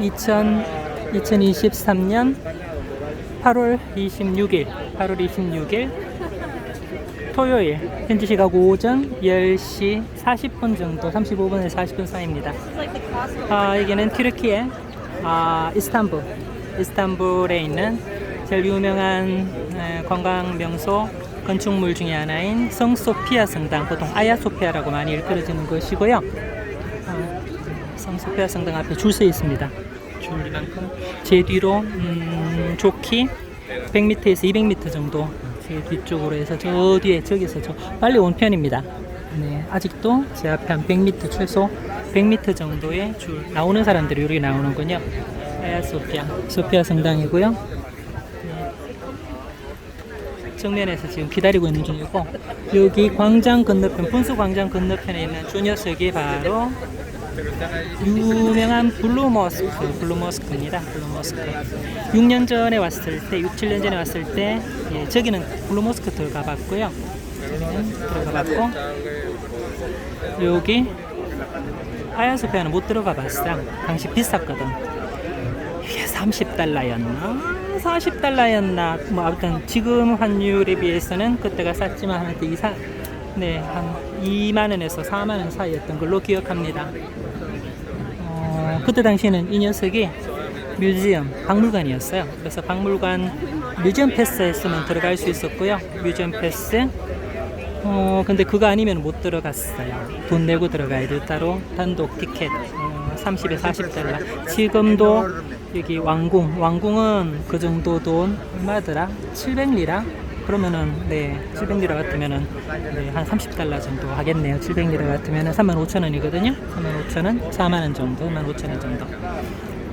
2000, 2023년 8월 26일, 8월 26일 토요일 현지 시각 오전 10시 40분 정도, 35분에서 40분 사이입니다. 아, 여기는 튀르키예 아, 이스탄불, 이스탄불에 있는 제일 유명한 에, 관광 명소 건축물 중에 하나인 성소피아 성당, 보통 아야소피아라고 많이 일컬어지는 것이고요. 어, 성소피아 성당 앞에 줄 서 있습니다. 제 뒤로 음, 좋기 100m에서 200m 정도 제 뒤쪽으로 해서 저 뒤에 저기서 저 빨리 온 편입니다. 네, 아직도 제 앞에 한 100m 최소 100m 정도의 줄 나오는 사람들이 여기 나오는군요. 아야 소피아 소피아 성당이고요. 네. 정면에서 지금 기다리고 있는 중이고 여기 광장 건너편 분수 광장 건너편에 있는 저 녀석이 바로 유명한 블루 머스크, 블루 머스크입니다. 블루 머스크. 6년 전에 왔을 때, 6, 7년 전에 왔을 때, 예, 저기는 블루 머스크 들어가 봤고요. 들어가 봤고, 여기 아야소피아는 못 들어가 봤어. 당시 비쌌거든. 이게 30달러였나? 40달러였나? 뭐, 아무튼 지금 환율에 비해서는 그때가 쌌지만 이상, 네, 한 2만 원에서 4만 원 사이였던 걸로 기억합니다. 어, 그때 당시에는 이 녀석이 뮤지엄, 박물관이었어요. 그래서 박물관 뮤지엄 패스 했으면 들어갈 수 있었고요. 뮤지엄 패스. 어, 근데 그거 아니면 못 들어갔어요. 돈 내고 들어가야 돼. 따로 단독 티켓. 어, 30에 40달러. 지금도 여기 왕궁. 왕궁은 그 정도 돈 얼마더라? 700리라? 그러면은 네 700리라 같으면은 네, 한 30달러 정도 하겠네요. 700리라 같으면은 35,000원이거든요. 35,000원, 4만원 정도, 15,000원 정도.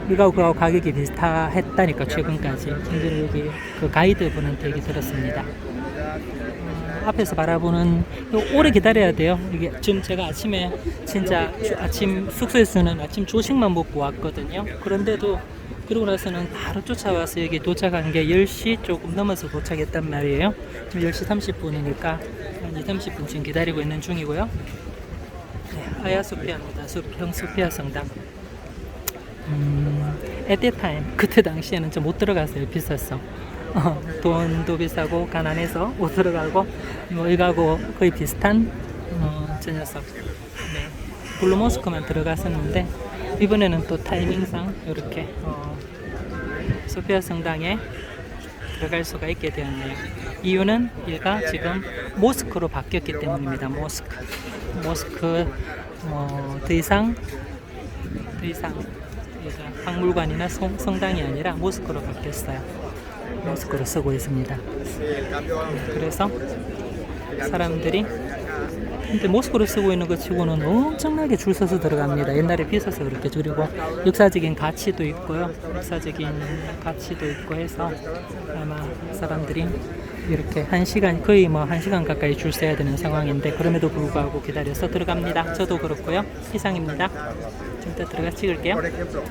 이거 그거 가격이 비슷했다니까 최근까지. 근데 여기 그 가이드 분한테 얘기 들었습니다. 어, 앞에서 바라보는 오래 기다려야 돼요. 이게 지금 제가 아침에 진짜 주- 아침 숙소에서는 아침 조식만 먹고 왔거든요. 그런데도 그러고 나서는 바로 쫓아와서 여기 도착한 게 10시 조금 넘어서 도착했단 말이에요. 지금 10시 30분이니까 한 2, 30분쯤 기다리고 있는 중이고요. 네, 아야소피아입니다. 소평 소피아 성당. 음, at time 그때 당시에는 좀 못 들어갔어요. 비쌌어. 어, 돈도 비싸고 가난해서 못 들어가고 뭐 이거하고 거의 비슷한 어, 저 녀석. 네. 블루모스크만 들어갔었는데 이번에는 또 타이밍상 이렇게 어, 소피아 성당에 들어갈 수가 있게 되었네요. 이유는 얘가 지금 모스크로 바뀌었기 때문입니다. 모스크, 모스크 어, 더 이상 더 이상 박물관이나 성, 성당이 아니라 모스크로 바뀌었어요. 모스크로 쓰고 있습니다. 그래서 사람들이 근데 모스크로 쓰고 있는 것 치고는 엄청나게 줄 서서 들어갑니다. 옛날에 비싸서 그렇게 그리고 역사적인 가치도 있고요. 역사적인 가치도 있고 해서 아마 사람들이 이렇게 한 시간 거의 뭐 한 시간 가까이 줄 서야 되는 상황인데 그럼에도 불구하고 기다려서 들어갑니다. 저도 그렇고요. 이상입니다. 좀 더 들어가 찍을게요.